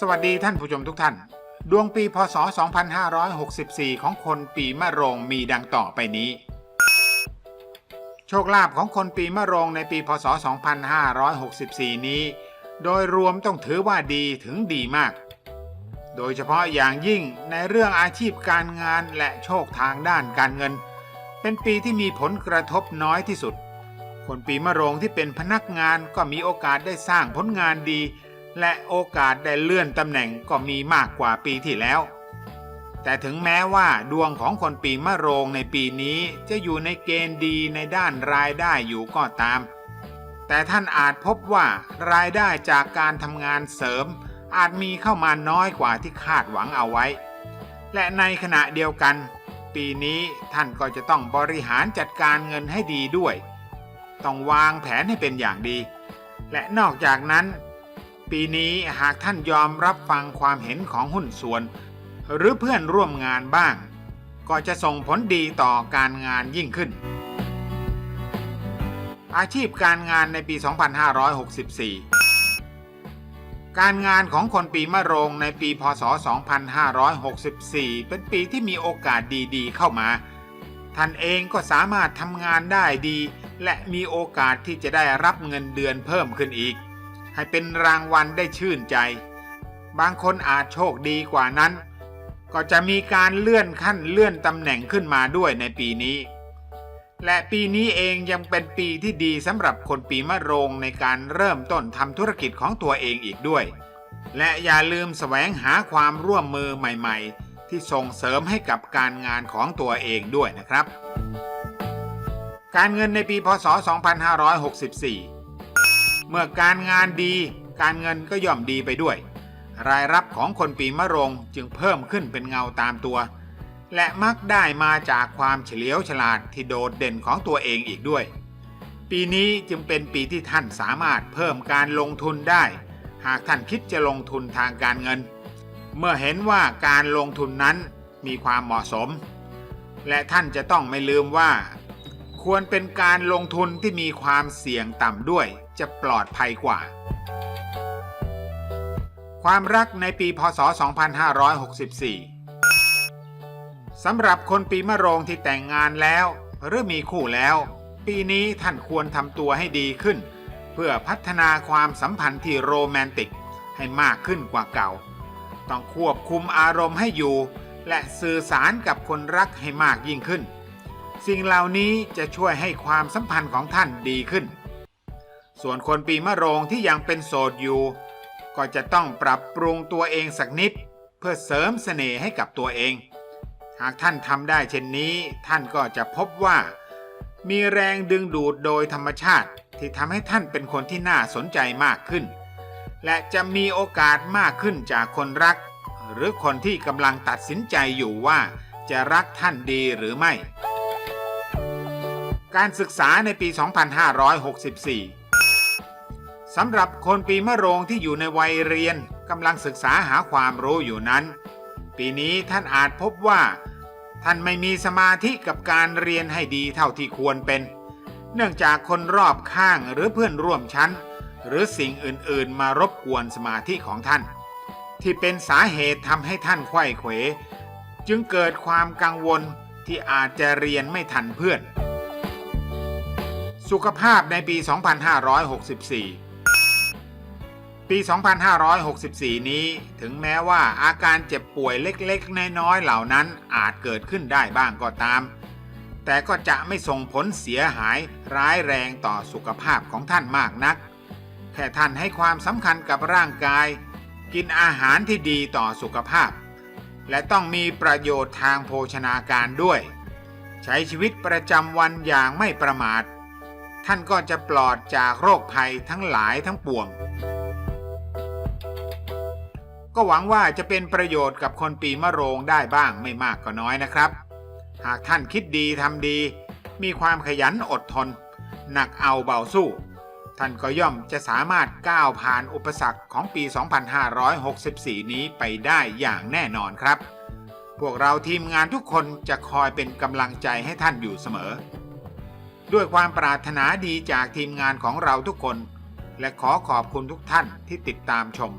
สวัสดีท่านผู้ชมทุกท่าน ดวงปีพศ 2564 ของคนปีมะโรงมีดังต่อไปนี้ โชคลาภของคนปีมะโรงในปีพศ 2564 นี้ โดยรวมต้องถือว่าดีถึงดีมาก โดยเฉพาะอย่างยิ่งในเรื่องอาชีพการงานและโชคทางด้านการเงิน เป็นปีที่มีผลกระทบน้อยที่สุด คนปีมะโรงที่เป็นพนักงานก็มีโอกาสได้สร้างผลงานดี และโอกาสได้เลื่อนตำแหน่งก็มีมากกว่าปีที่แล้ว แต่ถึงแม้ว่าดวงของคนปีมะโรงในปีนี้จะอยู่ในเกณฑ์ดีในด้านรายได้อยู่ก็ตาม แต่ท่านอาจพบว่ารายได้จากการทำงานเสริม อาจมีเข้ามาน้อยกว่าที่คาดหวังเอาไว้ และในขณะเดียวกัน ปีนี้ท่านก็จะต้องบริหารจัดการเงินให้ดีด้วย ต้องวางแผนให้เป็นอย่างดี และนอกจากนั้น ปีนี้หากท่านยอมรับฟังความเห็นของหุ้นส่วน หรือเพื่อนร่วมงานบ้าง ก็จะส่งผลดีต่อการงานยิ่งขึ้น อาชีพการงานในปี 2564 การงานของคนปีมะโรงในปีพศ 2564 เป็นปีที่มีโอกาสดีๆ เข้ามา ท่านเองก็สามารถทำงานได้ดี และมีโอกาสที่จะได้รับเงินเดือนเพิ่มขึ้นอีก ให้เป็นรางวัลได้ชื่นใจ บางคนอาจโชคดีกว่านั้น ก็จะมีการเลื่อนขั้นเลื่อนตำแหน่งขึ้นมาด้วยในปีนี้ และปีนี้เองยังเป็นปีที่ดีสำหรับคนปีมะโรงในการเริ่มต้นทำธุรกิจของตัวเองอีกด้วย และอย่าลืมแสวงหาความร่วมมือใหม่ ๆ ที่ส่งเสริมให้กับการงานของตัวเองด้วยนะครับการเงินในปี พศ 2564 เมื่อการงานดี การเงินก็ย่อมดีไปด้วย รายรับของคนปีมะโรงจึงเพิ่มขึ้นเป็นเงาตามตัว และมักได้มาจากความเฉลียวฉลาดที่โดดเด่นของตัวเองอีกด้วย ปีนี้จึงเป็นปีที่ท่านสามารถเพิ่มการลงทุนได้ หากท่านคิดจะลงทุนทางการเงิน เมื่อเห็นว่าการลงทุนนั้นมีความเหมาะสม และท่านจะต้องไม่ลืมว่า ควรเป็นการลงทุนที่มีความเสี่ยงต่ำด้วย จะปลอดภัยกว่า ความรักในปีพศ 2564 สำหรับคนปีมะโรงที่แต่งงานแล้ว หรือมีคู่แล้ว ปีนี้ท่านควรทำตัวให้ดีขึ้น เพื่อพัฒนาความสัมพันธ์ที่โรแมนติกให้มากขึ้นกว่าเก่า ต้องควบคุมอารมณ์ให้อยู่ และสื่อสารกับคนรักให้มากยิ่งขึ้น สิ่งเหล่านี้จะช่วยให้ความสัมพันธ์ของท่านดีขึ้น ส่วนคนปีมะโรงที่ยังเป็นโสดอยู่ ก็จะต้องปรับปรุงตัวเองสักนิด เพื่อเสริมเสน่ห์ให้กับตัวเอง หากท่านทำได้เช่นนี้ ท่านก็จะพบว่า มีแรงดึงดูดโดยธรรมชาติที่ทำให้ท่านเป็นคนที่น่าสนใจมากขึ้น และจะมีโอกาสมากขึ้นจากคนรัก หรือคนที่กำลังตัดสินใจอยู่ว่าจะรักท่านดีหรือไม่ การศึกษาในปี 2564 สำหรับคนปีมะโรงที่อยู่ในวัยเรียนกำลังศึกษาหาความรู้อยู่นั้น ปีนี้ท่านอาจพบว่า ท่านไม่มีสมาธิกับการเรียนให้ดีเท่าที่ควรเป็น เนื่องจากคนรอบข้างหรือเพื่อนร่วมชั้น หรือสิ่งอื่นๆ มารบกวนสมาธิของท่าน ที่เป็นสาเหตุทำให้ท่านไขว้เขว จึงเกิดความกังวลที่อาจจะเรียนไม่ทันเพื่อน สุขภาพในปี 2564 ปี 2564 นี้ถึงแม้ว่าอาการเจ็บป่วยเล็กๆ น้อยๆ เหล่านั้นอาจเกิดขึ้นได้บ้างก็ตาม แต่ก็จะไม่ส่งผลเสียหายร้ายแรงต่อสุขภาพของท่านมากนัก แค่ท่านให้ความสำคัญกับร่างกาย กินอาหารที่ดีต่อสุขภาพ และต้องมีประโยชน์ทางโภชนาการด้วย ใช้ชีวิตประจำวันอย่างไม่ประมาท ท่านก็จะปลอดจากโรคภัยทั้งหลายทั้งปวง ก็หวังว่าจะเป็นประโยชน์กับคนปีมะโรงได้บ้างไม่มากก็น้อยนะครับ หากท่านคิดดีทำดี มีความขยันอดทน หนักเอาเบาสู้ ท่านก็ย่อมจะสามารถก้าวผ่านอุปสรรคของปี 2564 นี้ไปได้อย่างแน่นอนครับ พวกเราทีมงานทุกคนจะคอยเป็นกำลังใจให้ท่านอยู่เสมอ ด้วยความปรารถนาดีจากทีมงานของเราทุกคน และขอขอบคุณทุกท่านที่ติดตามชม